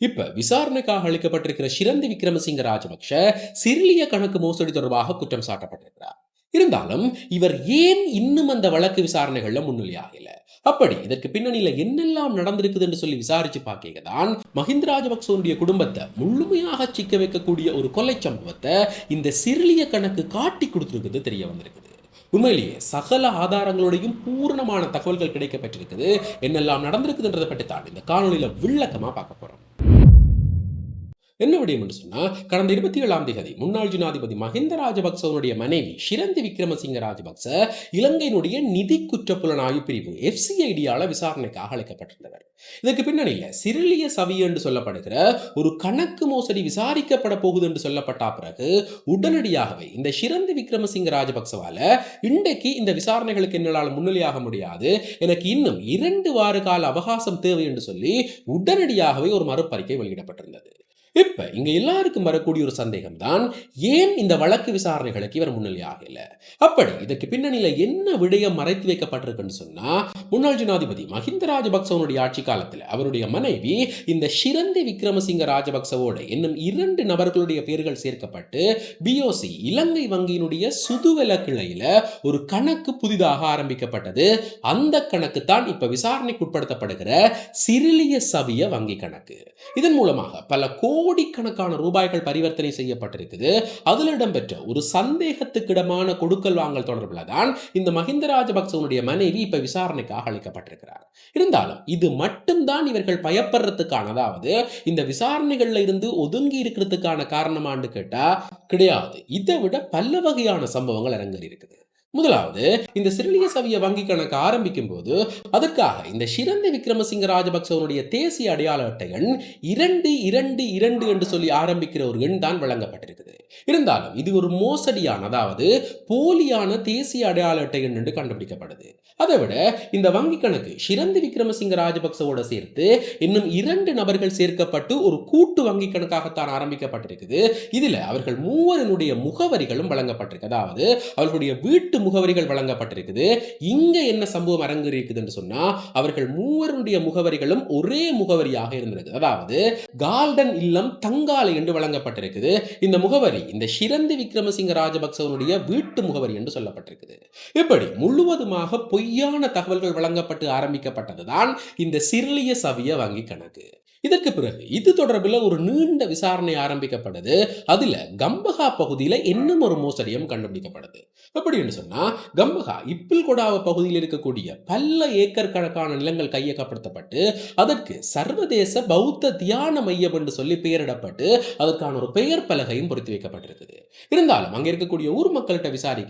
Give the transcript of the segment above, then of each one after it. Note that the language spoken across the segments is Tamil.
இப்ப விசாரணைக்காக அளிக்கப்பட்டிருக்கிற சிரந்தி விக்ரமசிங்க ராஜபக்ஷ சிறிலிய கணக்கு மோசடி தொடர்பாக குற்றம் சாட்டப்பட்டிருக்கிறார். இருந்தாலும் இவர் ஏன் இன்னும் அந்த வழக்கு விசாரணைகள்ல முன்னிலையாகல அப்படி இதற்கு பின்னணியில என்னெல்லாம் நடந்திருக்குது என்று சொல்லி விசாரிச்சு பார்க்க தான் மஹிந்த ராஜபக்சோனுடைய குடும்பத்தை முழுமையாக சிக்க வைக்கக்கூடிய ஒரு கொலை சம்பவத்தை இந்த சிறிலிய கணக்கு காட்டி கொடுத்துருக்குது தெரிய வந்திருக்குது. உண்மையிலேயே சகல ஆதாரங்களோடையும் பூரணமான தகவல்கள் கிடைக்கப்பட்டிருக்குது. என்னெல்லாம் நடந்திருக்குதுன்றதை பற்றி தான் இந்த காணொலியில் விளக்கமாக பார்க்க போகிறோம் என்ன விடயம் என்று சொன்னால் கடந்த இருபத்தி ஏழாம் தேதி முன்னாள் ஜனாதிபதி மஹிந்த ராஜபக்சவனுடைய மனைவி ஷிரந்தி விக்ரமசிங்க ராஜபக்ச இலங்கையினுடைய நிதி குற்றப்புலனாய்வு பிரிவு எஃப்சிஐடியால விசாரணைக்காக அழைக்கப்பட்டிருந்தவர். இதற்கு பின்னணியில் சிறிலிய சவி என்று சொல்லப்படுகிற ஒரு கணக்கு மோசடி விசாரிக்கப்பட போகுது என்று சொல்லப்பட்ட பிறகு உடனடியாகவே இந்த ஷிரந்தி விக்ரமசிங்க ராஜபக்சவால இன்றைக்கு இந்த விசாரணைகளுக்கு என்னால் முன்னிலையாக முடியாது. எனக்கு இன்னும் இரண்டு வார கால அவகாசம் தேவை என்று சொல்லி உடனடியாகவே ஒரு மறுப்பறிக்கை வெளியிடப்பட்டிருந்தது. இப்போ இங்கே எல்லாருக்கும் வரக்கூடிய ஒரு சந்தேகம் தான் ஏன் இந்த வழக்கு விசாரணைகளுக்கு இவர் முன்னிலையாகல அப்படி இதற்கு பின்னணியில் என்ன விடயம் மறைத்து வைக்கப்பட்டிருக்குன்னு சொன்னால் முன்னாள் ஜனாதிபதி மஹிந்த ராஜபக்சவனுடைய ஆட்சி காலத்தில் அவருடைய மனைவி இந்த ஷிரந்தி விக்ரமசிங்க ராஜபக்சவோடு இன்னும் இரண்டு நபர்களுடைய பெயர்கள் சேர்க்கப்பட்டு பிஓசி இலங்கை வங்கியினுடைய சுதுவல கிளையில் ஒரு கணக்கு புதிதாக ஆரம்பிக்கப்பட்டது. அந்த கணக்கு தான் இப்போ விசாரணைக்கு உட்படுத்தப்படுகிற சிறிலிய சவிய வங்கி கணக்கு. இதன் மூலமாக பல கோ கோடிக்கணக்கான ரூபாய்கள் பரிவர்த்தனை செய்யப்பட்டிருக்குது. அதில் இடம்பெற்ற ஒரு சந்தேகத்துக்கிடமான கொடுக்கல் வாங்கல் தொடர்பில் தான் இந்த மஹிந்த ராஜபக்சவனுடைய மனைவி இப்ப விசாரணைக்காக அளிக்கப்பட்டிருக்கிறார். இருந்தாலும் இது மட்டும்தான் இவர்கள் பயப்படுறதுக்கான அதாவது இந்த விசாரணைகள்ல இருந்து ஒதுங்கி இருக்கிறதுக்கான காரணமான்னு கேட்டா கிடையாது. இதை விட பல வகையான சம்பவங்கள் அரங்கேறி இருக்குது முதலாவது இந்த சிறிலிய சவிய வங்கி கணக்கு ஆரம்பிக்கும் போது அதற்காக இந்த சிறந்த விக்ரமசிங்க ராஜபக்சவனுடைய தேசிய அடையாள அட்டை எண் இரண்டு இரண்டு இரண்டு என்று சொல்லி ஆரம்பிக்கிற ஒரு எண் தான் வழங்கப்பட்டிருக்குது. இருந்தாலும் இது ஒரு மோசடியான அதாவது போலியான தேசிய அடையாள அட்டை என்று கண்டுபிடிக்கப்படுது. அதை விட இந்த வங்கி கணக்கு ஷிரந்தி விக்ரமசிங்க ராஜபக்சவோட சேர்த்து இன்னும் இரண்டு நபர்கள் சேர்க்கப்பட்டு ஒரு கூட்டு வங்கி கணக்காகத்தான் ஆரம்பிக்கப்பட்டிருக்குது. இதில் அவர்கள் மூவரினுடைய முகவரிகளும் வழங்கப்பட்டிருக்கு. அதாவது அவர்களுடைய வீட்டு முகவரிகள் வழங்கப்பட்டிருக்குது. இங்க என்ன சம்பவம் அரங்கேறியிருக்குது என்று சொன்னா அவர்கள் மூவருடைய முகவரிகளும் ஒரே முகவரியாக இருந்திருக்கு அதாவது கால்டன் இல்லம் தங்காலை என்று வழங்கப்பட்டிருக்குது. இந்த முகவரி இந்த சிறந்த விக்ரமசிங்க ராஜபக்சவனுடைய வீட்டு முகவரி என்று சொல்லப்பட்டிருக்குது. இப்படி முழுவதுமாக பொய்யான தகவல்கள் வழங்கப்பட்டு ஆரம்பிக்கப்பட்டதுதான் இந்த சிறிலிய சவிய வங்கி கணக்கு. இதற்கு பிறகு இது தொடர்பில் ஒரு நீண்ட விசாரணை ஆரம்பிக்கப்பட்டது அதில் கம்பகா பகுதியில இன்னும் ஒரு மோசடியும் கண்டுபிடிக்கப்படுது. எப்படின்னு சொன்னா கம்பகா இப்பில் கொடாவ பகுதியில் இருக்கக்கூடிய பல ஏக்கர் கணக்கான நிலங்கள் கையகப்படுத்தப்பட்டு அதற்கு சர்வதேச பௌத்த தியான மையம் என்று சொல்லி பெயரிடப்பட்டு அதற்கான ஒரு பெயர் பலகையும் பொருத்தி வைக்கப்பட்டிருக்குது இருந்தாலும் அங்கே இருக்கக்கூடிய ஊர் மக்கள்கிட்ட விசாரிக்க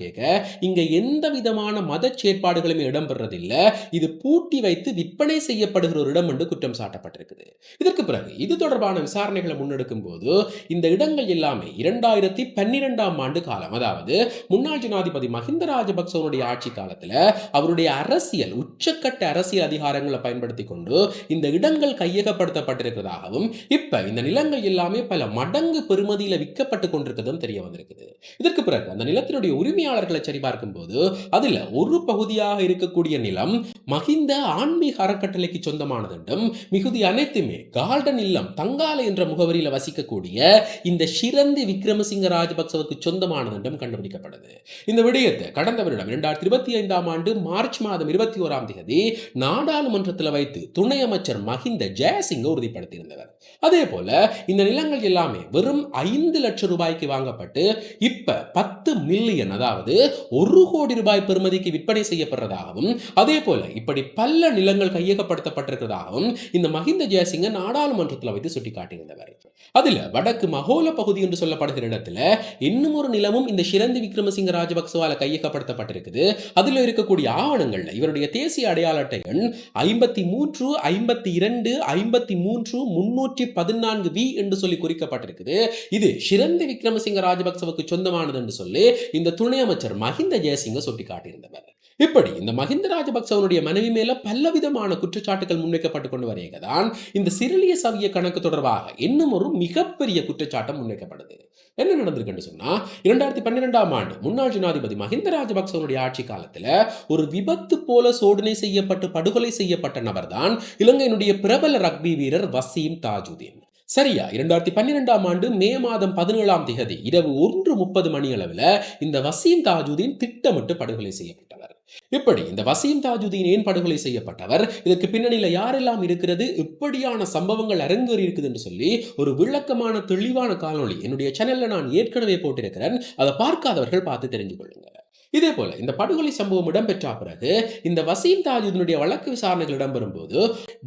இங்க எந்த விதமான மத செயற்பாடுகளுமே இடம்பெறதில்லை. இது பூட்டி வைத்து விற்பனை செய்யப்படுகிற ஒரு இடம் என்று குற்றம் சாட்டப்பட்டிருக்குது. இதற்கு பிறகு இது தொடர்பான விசாரணைகளை முன்னெடுக்கும் போது இந்த இடங்கள் எல்லாமே இரண்டாயிரத்தி பன்னிரெண்டாம் ஆண்டு காலம். அதாவது முன்னாள் ஜனாதிபதி மஹிந்த ராஜபக்சவனுடைய ஆட்சி காலத்தில் அவருடைய அரசியல் உச்சக்கட்ட அரசியல் அதிகாரங்களை பயன்படுத்தி கொண்டு இந்த இடங்கள் கையகப்படுத்தப்பட்டிருக்கிறதாகவும் இப்ப இந்த நிலங்கள் எல்லாமே பல மடங்கு பெறுமதியில விற்கப்பட்டு கொண்டிருக்கிறதும் தெரிய வந்திருக்குது. இதற்கு பிறகு அந்த நிலத்தினுடைய உரிமையாளர்களை சரிபார்க்கும் போது அதில் ஒரு பகுதியாக இருக்கக்கூடிய நிலம் மகிந்த ஆன்மீக அறக்கட்டளைக்கு சொந்தமானது என்றும் மிகுதி அனைத்துமே கால்டன் இல்லம் தங்காலை என்ற முகவரியில் வசிக்கக்கூடிய இந்த சிறந்தி விக்ரமசிங்க ராஜபக்சவுக்கு சொந்தமானது என்றும் கண்டுபிடிக்கப்படுது. இந்த விடயத்தை கடந்த வருடம் இரண்டாயிரத்தி இருபத்தி ஐந்தாம் ஆண்டு மார்ச் மாதம் இருபத்தி ஓராம் தேதி நாடாளுமன்றத்தில் வைத்து துணை அமைச்சர் மஹிந்த ஜெயசிங்க உறுதிப்படுத்தியிருந்தவர். அதே போல இந்த நிலங்கள் எல்லாமே வெறும் ஐந்து லட்சம் ரூபாய் ரூபாய்க்கு வாங்கப்பட்டு இப்ப பத்து மில்லியன் அதாவது ஒரு கோடி ரூபாய் பெறுமதிக்கு விற்பனை செய்யப்படுறதாகவும் அதே போல இப்படி பல நிலங்கள் கையகப்படுத்தப்பட்டிருக்கிறதாகவும் இந்த மஹிந்த ஜெயசிங்க நாடாளுமன்றத்தில் வைத்து சுட்டிக்காட்டியிருந்தவர். அதுல வடக்கு மகோல பகுதி என்று சொல்லப்படுகிற இடத்துல இன்னும் ஒரு நிலமும் இந்த ஷிரந்தி விக்ரமசிங்க ராஜபக்சவால கையகப்படுத்தப்பட்டிருக்குது. அதுல இருக்கக்கூடிய ஆவணங்கள்ல இவருடைய தேசிய அடையாள அட்டை எண் ஐம்பத்தி மூன்று ஐம்பத்தி இரண்டு ஐம்பத்தி மூன்று முன்னூற்றி பதினான்கு வி என்று சொல்லி குறிக்கப்பட்டிருக்குது. இது ஷிரந்தி விக்ரமசிங்க ராஜபக்சவுக்கு சொந்தமானது என்று சொல்லி இந்த துணை அமைச்சர் மஹிந்த ஜெயசிங்க சுட்டிக்காட்டியிருந்தவர். இப்படி இந்த மஹிந்த ராஜபக்சவனுடைய மனைவி மேல பலவிதமான குற்றச்சாட்டுகள் முன்வைக்கப்பட்டு கொண்டு வரையக தான் இந்த சிறிலிய சவிய கணக்கு தொடர்பாக இன்னும் ஒரு மிகப்பெரிய குற்றச்சாட்டம் முன்வைக்கப்படுது என்ன நடந்திருக்குன்னு சொன்னா இரண்டாயிரத்தி பன்னிரெண்டாம் ஆண்டு முன்னாள் ஜனாதிபதி மஹிந்த ராஜபக்சவனுடைய ஆட்சி காலத்துல ஒரு விபத்து போல சோதனை செய்யப்பட்டு படுகொலை செய்யப்பட்ட நபர்தான் இலங்கையினுடைய பிரபல ரக்பி வீரர் வசீம் தாஜுதீன். சரியா? இரண்டாயிரத்தி பன்னிரெண்டாம் ஆண்டு மே மாதம் பதினேழாம் திகதி இரவு ஒன்று முப்பது மணி அளவில் இந்த வசீம் தாஜுதீன் திட்டமிட்டு படுகொலை செய்யப்பட்டவர். இப்படி இந்த வசீம் தாஜுதீன் ஏன் படுகொலை செய்யப்பட்டவர்? இதற்கு பின்னணியில் யாரெல்லாம் இருக்கிறது? இப்படியான சம்பவங்கள் அரங்கேறி இருக்குது என்று சொல்லி ஒரு விளக்கமான தெளிவான காணொளி என்னுடைய சேனல்ல நான் ஏற்கனவே போட்டிருக்கிறேன். அதை பார்க்காதவர்கள் பார்த்து தெரிஞ்சு கொள்ளுங்க. இதே போல இந்த படுகொலை சம்பவம் இடம்பெற்ற பிறகு இந்த வசீம் தாஜுதனுடைய வழக்கு விசாரணைகள் இடம்பெறும் போது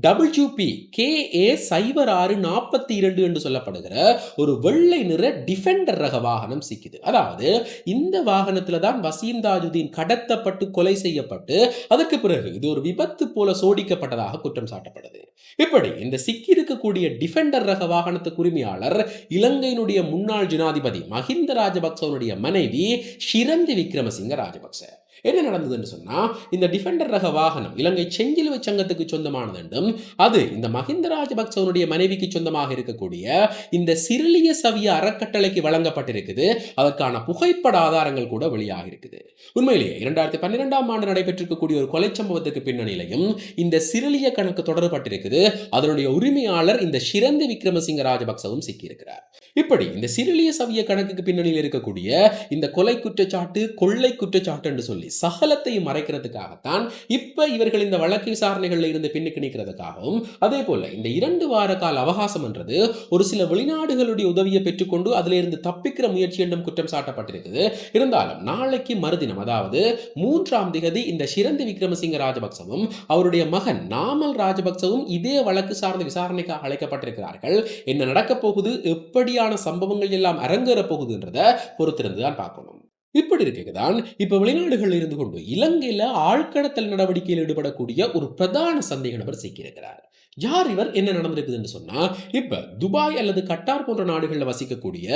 டபிள்யூபி கே ஏ சைபர் ஆறு நாற்பத்தி இரண்டு என்று சொல்லப்படுகிற ஒரு வெள்ளை நிற டிஃபெண்டர் ரக வாகனம் சிக்கிது. அதாவது இந்த வாகனத்துல தான் வசீம் தாஜுதீன் கடத்தப்பட்டு கொலை செய்யப்பட்டு அதற்கு பிறகு இது ஒரு விபத்து போல சோடிக்கப்பட்டதாக குற்றம் சாட்டப்படுது. இப்படி இந்த சிக்கி இருக்கக்கூடிய டிஃபெண்டர் ரக வாகனத்துக்கு உரிமையாளர் இலங்கையினுடைய முன்னாள் ஜனாதிபதி மஹிந்த ராஜபக்சவனுடைய மனைவி ஷிரந்தி விக்ரமசிங்க ലിംഗരാജപക്സെ என்ன நடந்ததுன்னு சொன்னா இந்த டிஃபெண்டர் ரக வாகனம் இலங்கை செஞ்சிலுவை சங்கத்துக்கு சொந்தமானது என்றும் அது இந்த மஹிந்த ராஜபக்சவனுடைய மனைவிக்கு சொந்தமாக இருக்கக்கூடிய இந்த சிறிலிய சவிய அறக்கட்டளைக்கு வழங்கப்பட்டிருக்குது. அதற்கான புகைப்பட ஆதாரங்கள் கூட வெளியாக இருக்குது. உண்மையிலேயே இரண்டாயிரத்தி பன்னிரெண்டாம் ஆண்டு நடைபெற்றிருக்கக்கூடிய ஒரு கொலை சம்பவத்துக்கு பின்னணியிலையும் இந்த சிறிலிய கணக்கு தொடரப்பட்டிருக்குது. அதனுடைய உரிமையாளர் இந்த சிறந்த விக்ரமசிங்க ராஜபக்சவும் சிக்கியிருக்கிறார். இப்படி இந்த சிறிலிய சவிய கணக்குக்கு பின்னணியில் இருக்கக்கூடிய இந்த கொலை குற்றச்சாட்டு கொள்ளை குற்றச்சாட்டு என்று சொல்லி சகலத்தையும் மறைக்கிறதுக்காகத்தான் இப்போ இவர்கள் இந்த வழக்கு விசாரணைகளில் இருந்து பின்னுக்கு நிற்கிறதுக்காகவும் அதே போல இந்த இரண்டு வார கால அவகாசம் என்றது ஒரு சில வெளிநாடுகளுடைய உதவியை பெற்றுக்கொண்டு அதிலிருந்து தப்பிக்கிற முயற்சி என்றும் குற்றம் சாட்டப்பட்டிருக்குது. இருந்தாலும் நாளைக்கு மறுதினம் அதாவது மூன்றாம் திகதி இந்த சிறந்தி விக்ரமசிங்க ராஜபக்சவும் அவருடைய மகன் நாமல் ராஜபக்சவும் இதே வழக்கு சார்ந்த விசாரணைக்காக அழைக்கப்பட்டிருக்கிறார்கள். என்ன நடக்கப் போகுது? எப்படியான சம்பவங்கள் எல்லாம் அரங்கேறப் போகுதுன்றத பொறுத்திருந்து தான் பார்க்கணும். இப்படி இருக்குதான். இப்ப வெளிநாடுகளில் இருந்து கொண்டு இலங்கையில ஆழ்கடத்தல் நடவடிக்கையில் ஈடுபடக்கூடிய ஒரு பிரதான சந்தேக நபர் சிக்கியிருக்கிறார். யார் இவர்? என்ன நடந்திருக்குதுன்னு சொன்னால் இப்போ துபாய் அல்லது கட்டார் போன்ற நாடுகளில் வசிக்கக்கூடிய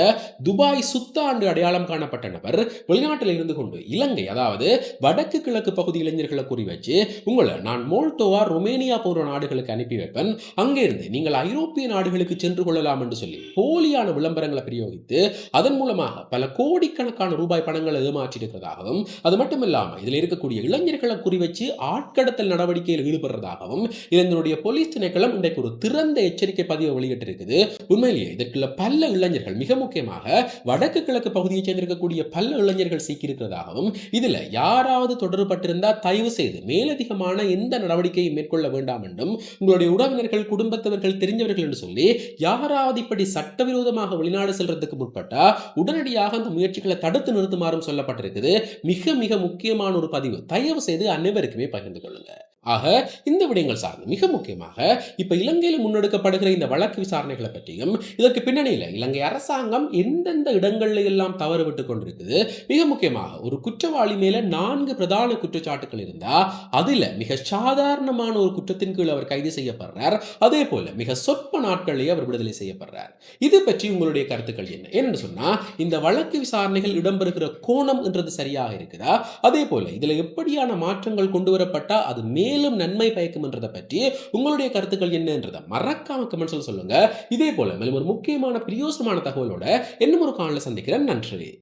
துபாய் சுத்தாண்டு அடையாளம் காணப்பட்ட நபர் வெளிநாட்டில் இருந்து கொண்டு இலங்கை அதாவது வடக்கு கிழக்கு பகுதி இளைஞர்களை குறி வச்சு உங்களை நான் மோல்டோவா ரொமேனியா போன்ற நாடுகளுக்கு அனுப்பி வைப்பேன். அங்கிருந்து நீங்கள் ஐரோப்பிய நாடுகளுக்கு சென்று கொள்ளலாம் என்று சொல்லி போலியான விளம்பரங்களை பிரயோகித்து அதன் மூலமாக பல கோடிக்கணக்கான ரூபாய் பணங்களை ஏமாற்றியிருக்கிறதாகவும் அது மட்டும் இல்லாமல் இதில் இருக்கக்கூடிய இளைஞர்களை குறி வச்சு ஆட்கடத்தல் நடவடிக்கையில் ஈடுபடுறதாகவும் இதனுடைய போலீஸ் திணைக்களம் இன்றைக்கு ஒரு திறந்த எச்சரிக்கை பதிவை வெளியிட்டிருக்குது. உண்மையிலேயே இதற்குள்ள பல இளைஞர்கள் மிக முக்கியமாக வடக்கு கிழக்கு பகுதியைச் சேர்ந்திருக்கக்கூடிய பல இளைஞர்கள் சிக்கியிருக்கிறதாகவும் இதுல யாராவது தொடர்பட்டிருந்தால் தயவு செய்து மேலதிகமான எந்த நடவடிக்கையும் மேற்கொள்ள வேண்டாம் என்றும் உங்களுடைய உறவினர்கள் குடும்பத்தவர்கள் தெரிஞ்சவர்கள் என்று சொல்லி யாராவது இப்படி சட்டவிரோதமாக வெளிநாடு செல்றதுக்கு முற்பட்டா உடனடியாக அந்த முயற்சிகளை தடுத்து நிறுத்துமாறும் சொல்லப்பட்டிருக்குது. மிக மிக முக்கியமான ஒரு பதிவு. தயவு செய்து அனைவருக்குமே பகிர்ந்து கொள்ளுங்க. ஆக இந்த விடயங்கள் சார்ந்து மிக முக்கியமாக இப்போ இலங்கையில் முன்னெடுக்கப்படுகிற இந்த வழக்கு விசாரணைகளை பற்றியும் இதற்கு பின்னணியில் இலங்கை அரசாங்கம் எந்தெந்த இடங்களில் எல்லாம் தவறு விட்டு கொண்டிருக்குது மிக முக்கியமாக ஒரு குற்றவாளி மேலே நான்கு பிரதான குற்றச்சாட்டுகள் இருந்தால் அதில் மிக சாதாரணமான ஒரு குற்றத்தின் கீழ் அவர் கைது செய்யப்படுறார் அதே போல மிக சொற்ப நாட்களிலேயே அவர் விடுதலை செய்யப்படுறார். இது பற்றி உங்களுடைய கருத்துக்கள் என்ன? ஏன்னு சொன்னால் இந்த வழக்கு விசாரணைகள் இடம்பெறுகிற கோணம் என்றது சரியாக இருக்குதா? அதே போல இதில் எப்படியான மாற்றங்கள் கொண்டு வரப்பட்டால் அது மேலும் நன்மை பயக்கும்ன்றதை பற்றி உங்களுடைய கருத்துக்கள் என்னன்றதை மறக்காம கமெண்ட்ஸில் சொல்லுங்க. இதே போல மேலும் ஒரு முக்கியமான பிரியோசனமான தகவலோட இன்னும் ஒரு காலில் சந்திக்கிறேன். நன்றி.